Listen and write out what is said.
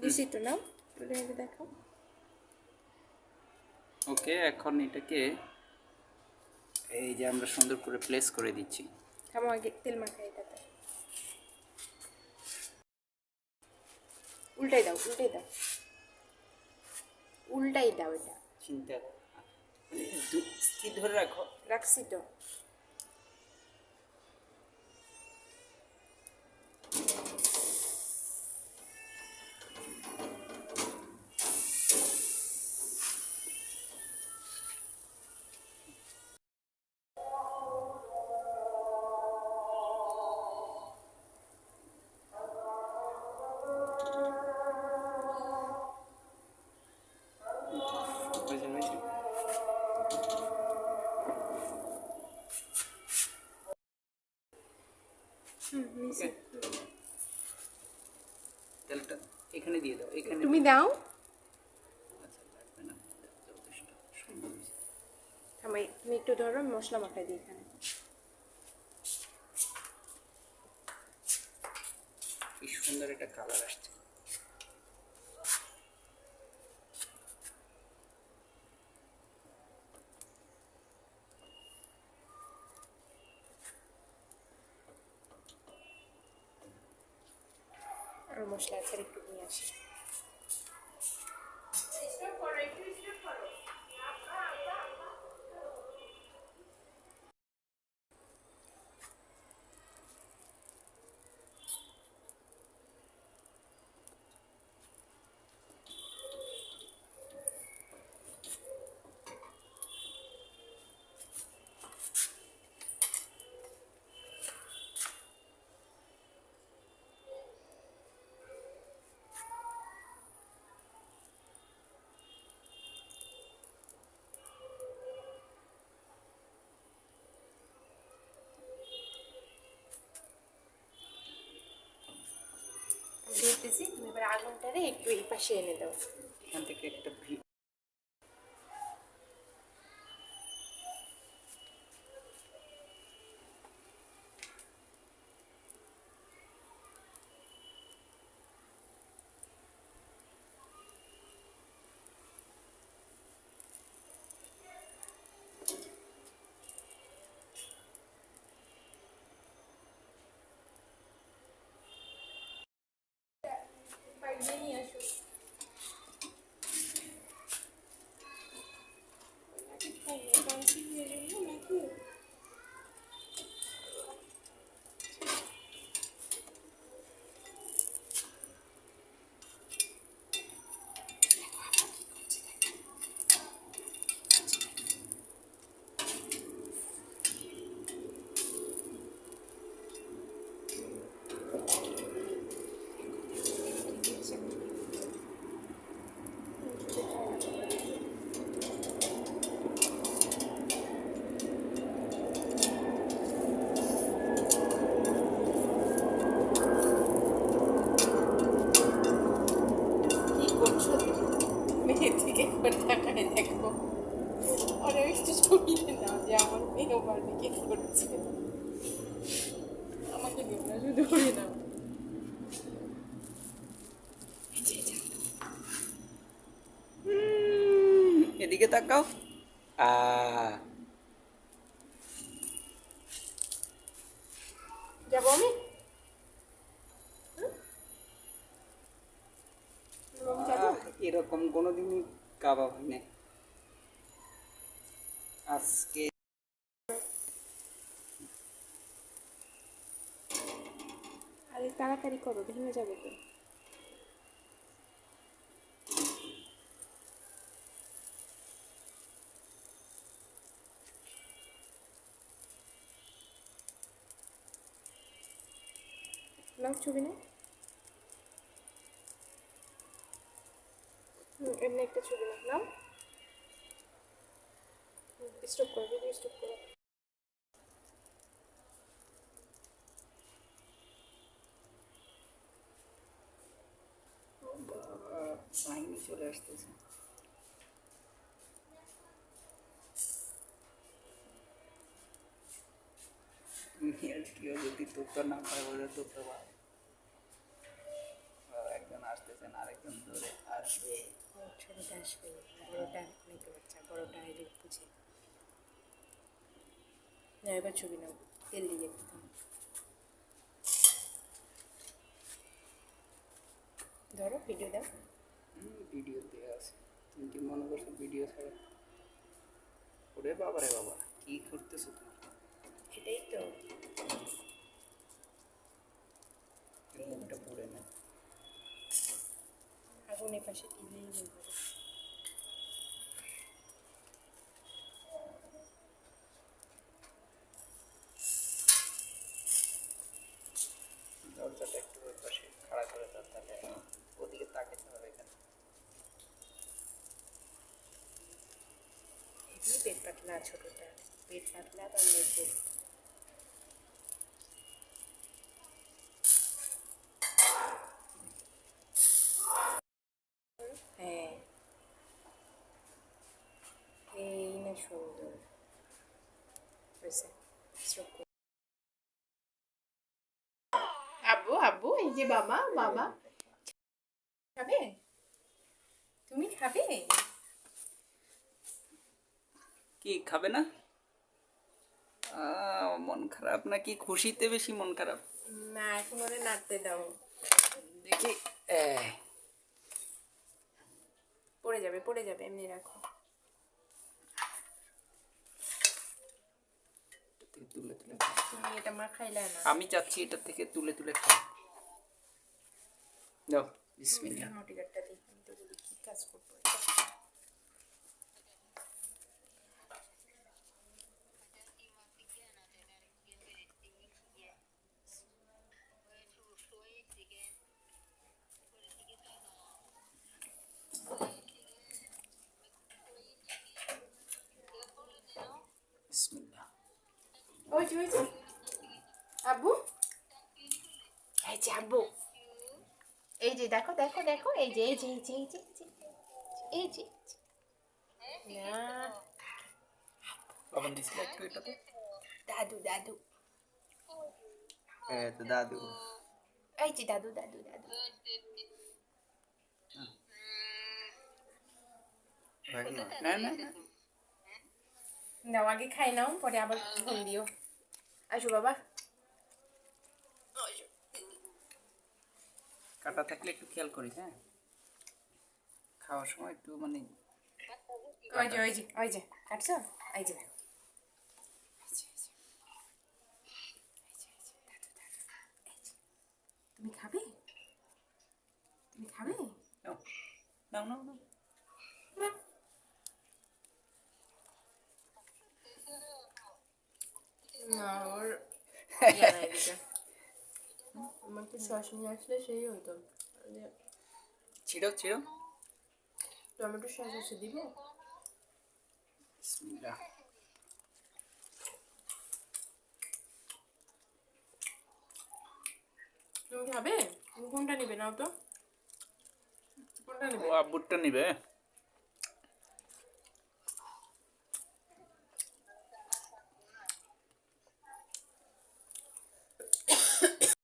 দিছি তো নাও দেখো। ওকে এখন এটাকে এই যে আমরা সুন্দর করে প্লেস করে দিচ্ছি। থামো আগে তেল মাখাই এটাতে। উল্টাই দাও উল্টাই দাও। উল্টাই দাও এটা। চিন্তা ধরে রাখো। রাখছি তো। তুমি দাও। থামাই তুমি একটু ধরো মশলা মাখাই দিই এখানে কি সুন্দর একটা কালার আসছে আর মশলা আছে একটু নিয়ে আসি ধরতেছি তুমি এবার আগুনটারে একটু এই পাশে এনে দাও এখান থেকে একটা ভি- কি করছ মেয়ের দিকে করে তাকায় দেখো ওরা একটু ছবি নাও যে আমার মেয়েও পারবে কি করছে আমাকে দিও না শুধু করে দাও হুম, এদিকে তাকাও। আমি? এরকম কোনোদিনই কাবা হয় না আজকে আরে তাড়াতাড়ি করো ভেঙে যাবে তো। ছবি না এমনি একটা ছবি নাও। স্টপ করো ভিডিও স্টপ করো। চলে আসতেছে। মেয়ের যদি তোকে না পায় বলে তোকে পায় একজন আসতেছেন আরেকজন ধরে আসবে। ছোটোটা আসবে। বড়োটা অনেক বাচ্চা? বড়োটা এদের বুঝে না এবার ছবি নাও। তেল দিয়ে একদম ধরো ভিডিও দাও। ভিডিও দেওয়া আছে। তুমি কি মনে করছ ভিডিও ছাড়া? ওরে বাবা রে বাবা কি করতেছো তুমি? এটাই তো এই মুখটা পুড়ে না আগুনের পাশে দরজাটা একটু ওই পাশে খাড়া করে দাও তাহলে ওদিকে তাকাতে হবে এখানে। পেট পাতলা ছোটোটা পেট পাতলা বা লেবু হ্যাঁ এই না সুন্দর হয়েছে স্ট্রোক করে। আব্বু আব্বু এই যে বাবা বাবা। খাবে? তুমি খাবে? কি খাবে না? মন খারাপ নাকি? খুশিতে বেশি মন খারাপ? না এখন ওরে নাড়তে দাও। দেখি পড়ে যাবে পড়ে যাবে এমনি রাখো এটা থেকে তুলে তুলে। তুমি এটা মা খাইলে না। আমি চাচ্ছি এটা থেকে তুলে তুলে খাই। দাও বিসমিল্লাহ মোটি কাটটা দিই আমি তো বলি কি কাজ করব এটা? বিসমিল্লাহ ওই যে আব্বু এই যে আব্বু। এই যে দেখো দেখো দেখো এই যে এই যে এই যে এই যে এই যে না। এটাতে দাদু দাদু। হ্যাঁ তো দাদু। এই যে দাদু দাদু দাদু। না না না। নাও আগে খাই নাও পরে আবার ফোন দিও। আসো বাবা। কাটা থাকলে একটু খেয়াল করিস হ্যাঁ? খাওয়ার সময় একটু মানে ওই যে ওই যে ওই যে কাটছো? এই যে। তুমি খাবে? তুমি খাবে? নাও। নাও নাও নাও। না ইয়ে আমার তো শ্বাস নিয়ে আসলে সেই হইতো যে ছিড়ো ছিড়ো টমেটো সস আছে দিব বিসমিল্লাহ তুমি খাবে কোনটা নিবে নাও তো কোনটা নিবে আব্বুরটা নিবে